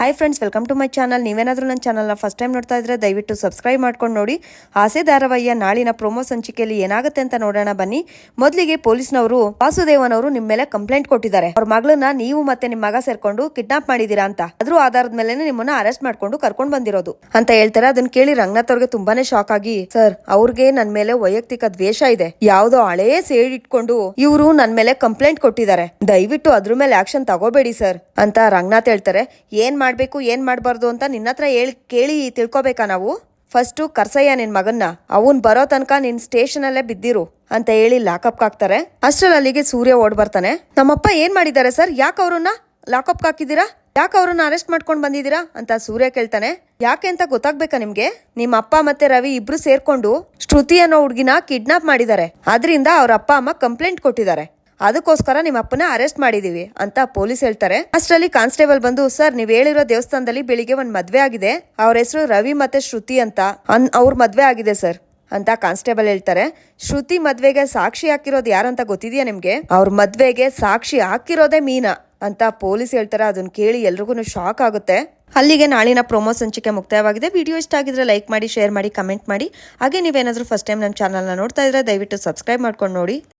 Hi friends welcome to my channel ನೀವೇನಾದರೂ ನನ್ನ ಚಾನಲ್ನ ಫಸ್ಟ್ ಟೈಮ್ ನೋಡ್ತಾ ಇದ್ರೆ ದಯವಿಟ್ಟು ಸಬ್ಸ್ಕ್ರೈಬ್ ಮಾಡ್ಕೊಂಡು ನೋಡಿ. ಆಸೆ ಧಾರಾವಾಹಿಯ ನಾಳಿನ ಪ್ರೊಮೋ ಸಂಚಿಕೆಯಲ್ಲಿ ಏನಾಗುತ್ತೆ ಅಂತ ನೋಡೋಣ ಬನ್ನಿ. ಮೊದಲಿಗೆ ಪೊಲೀಸ್ನವರು ವಾಸುದೇವನ್ ಅವರು ನಿಮ್ಮ ಮೇಲೆ ಕಂಪ್ಲೇಂಟ್ ಕೊಟ್ಟಿದ್ದಾರೆ. ಅವ್ರ ಮಗಳನ್ನ ನೀವು ಮತ್ತೆ ನಿಮ್ಮ ಮಗ ಸೇರ್ಕೊಂಡು ಕಿಡ್ನಾಪ್ ಮಾಡಿದೀರಾ ಅಂತ. ಅದ್ರ ಆಧಾರದ ಮೇಲೆ ನಿಮ್ಮನ್ನ ಅರೆಸ್ಟ್ ಮಾಡ್ಕೊಂಡು ಕರ್ಕೊಂಡು ಬಂದಿರೋದು. ಅಂತ ಹೇಳ್ತಾರೆ. ಅದನ್ನ ಕೇಳಿ ರಂಗನಾಥ್ ಅವ್ರಿಗೆ ತುಂಬಾನೇ ಶಾಕ್ ಆಗಿ, ಸರ್, ಅವ್ರಿಗೆ ನನ್ ಮೇಲೆ ವೈಯಕ್ತಿಕ ದ್ವೇಷ ಇದೆ. ಯಾವ್ದೋ ಹಳೇ ಸೇಡ್ ಇಟ್ಕೊಂಡು ಇವರು ನನ್ ಮೇಲೆ ಕಂಪ್ಲೇಂಟ್ ಕೊಟ್ಟಿದ್ದಾರೆ. ದಯವಿಟ್ಟು ಅದ್ರ ಮೇಲೆ ಆಕ್ಷನ್ ತಗೋಬೇಡಿ, ಸರ್. ಅಂತ ರಂಗನಾಥ್ ಹೇಳ್ತಾರೆ. ಏನ್ ಮಾಡ್ಬೇಕು, ಏನು ಮಾಡಬಾರ್ದು ಅಂತ ನಿನ್ನ ಹತ್ರ ಹೇಳಿ, ಕೇಳಿ ತಿಳ್ಕೊಬೇಕಾ ನಾವು? ಫಸ್ಟು ಕರ್ಸಯ್ಯ ನಿನ್ನ ಮಗನ್ನ. ಅವನ್ ಬರೋ ತನಕ ನಿನ್ ಸ್ಟೇಷನಲ್ಲೇ ಬಿದ್ದಿರು ಅಂತ ಹೇಳಿ ಲಾಕಪ್ ಹಾಕ್ತಾರೆ. ಅಷ್ಟರಲ್ಲಿ ಅಲ್ಲಿಗೆ ಸೂರ್ಯ ಓಡ್ ಬರ್ತಾನೆ. ನಮ್ಮಪ್ಪ ಏನ್ ಮಾಡಿದ್ದಾರೆ ಸರ್? ಯಾಕೆ ಅವ್ರನ್ನ ಲಾಕಪ್ ಹಾಕಿದ್ದೀರಾ? ಯಾಕೆ ಅವ್ರನ್ನ ಅರೆಸ್ಟ್ ಮಾಡ್ಕೊಂಡು ಬಂದಿದ್ದೀರಾ ಅಂತ ಸೂರ್ಯ ಕೇಳ್ತಾನೆ. ಯಾಕೆ ಅಂತ ಗೊತ್ತಾಗ್ಬೇಕಾ ನಿಮ್ಗೆ? ನಿಮ್ಮ ಅಪ್ಪ ಮತ್ತೆ ರವಿ ಇಬ್ರು ಸೇರ್ಕೊಂಡು ಶ್ರುತಿ ಅನ್ನೋ ಹುಡ್ಗಿನ ಕಿಡ್ನಾಪ್ ಮಾಡಿದ್ದಾರೆ. ಆದ್ರಿಂದ ಅವ್ರ ಅಪ್ಪ ಅಮ್ಮ ಕಂಪ್ಲೇಂಟ್ ಕೊಟ್ಟಿದ್ದಾರೆ. ಅದಕ್ಕೋಸ್ಕರ ನಿಮ್ಮ ಅಪ್ಪನ ಅರೆಸ್ಟ್ ಮಾಡಿದೀವಿ ಅಂತ ಪೊಲೀಸ್ ಹೇಳ್ತಾರೆ. ಅಷ್ಟರಲ್ಲಿ ಕಾನ್ಸ್ಟೇಬಲ್ ಬಂದು, ಸರ್, ನೀವ್ ಹೇಳಿರೋ ದೇವಸ್ಥಾನದಲ್ಲಿ ಬೆಳಿಗ್ಗೆ ಒಂದ್ ಮದ್ವೆ ಆಗಿದೆ. ಅವ್ರ ಹೆಸರು ರವಿ ಮತ್ತೆ ಶ್ರುತಿ ಅಂತ. ಅನ್, ಅವ್ರ ಮದ್ವೆ ಆಗಿದೆ, ಸರ್. ಅಂತ ಕಾನ್ಸ್ಟೇಬಲ್ ಹೇಳ್ತಾರೆ. ಶ್ರುತಿ ಮದ್ವೆಗೆ ಸಾಕ್ಷಿ ಹಾಕಿರೋದು ಯಾರಂತ ಗೊತ್ತಿದೆಯಾ ನಿಮ್ಗೆ? ಅವ್ರ ಮದ್ವೆಗೆ ಸಾಕ್ಷಿ ಹಾಕಿರೋದೇ ಮೀನಾ. ಅಂತ ಪೊಲೀಸ್ ಹೇಳ್ತಾರೆ. ಅದನ್ನ ಕೇಳಿ ಎಲ್ರಿಗೂ ಶಾಕ್ ಆಗುತ್ತೆ. ಅಲ್ಲಿಗೆ ನಾಳಿನ ಪ್ರೊಮೋ ಸಂಚಿಕೆ ಮುಕ್ತಾಯವಾಗಿದೆ. ವಿಡಿಯೋ ಇಷ್ಟ ಆಗಿದ್ರೆ ಲೈಕ್ ಮಾಡಿ, ಶೇರ್ ಮಾಡಿ, ಕಮೆಂಟ್ ಮಾಡಿ. ಹಾಗೆ ನೀವೇನಾದರೂ ಫಸ್ಟ್ ಟೈಮ್ ನಮ್ಮ ಚಾನಲ್ನ ನೋಡ್ತಾ ಇದ್ರೆ ದಯವಿಟ್ಟು ಸಬ್ಸ್ಕ್ರೈಬ್ ಮಾಡ್ಕೊಂಡು ನೋಡಿ.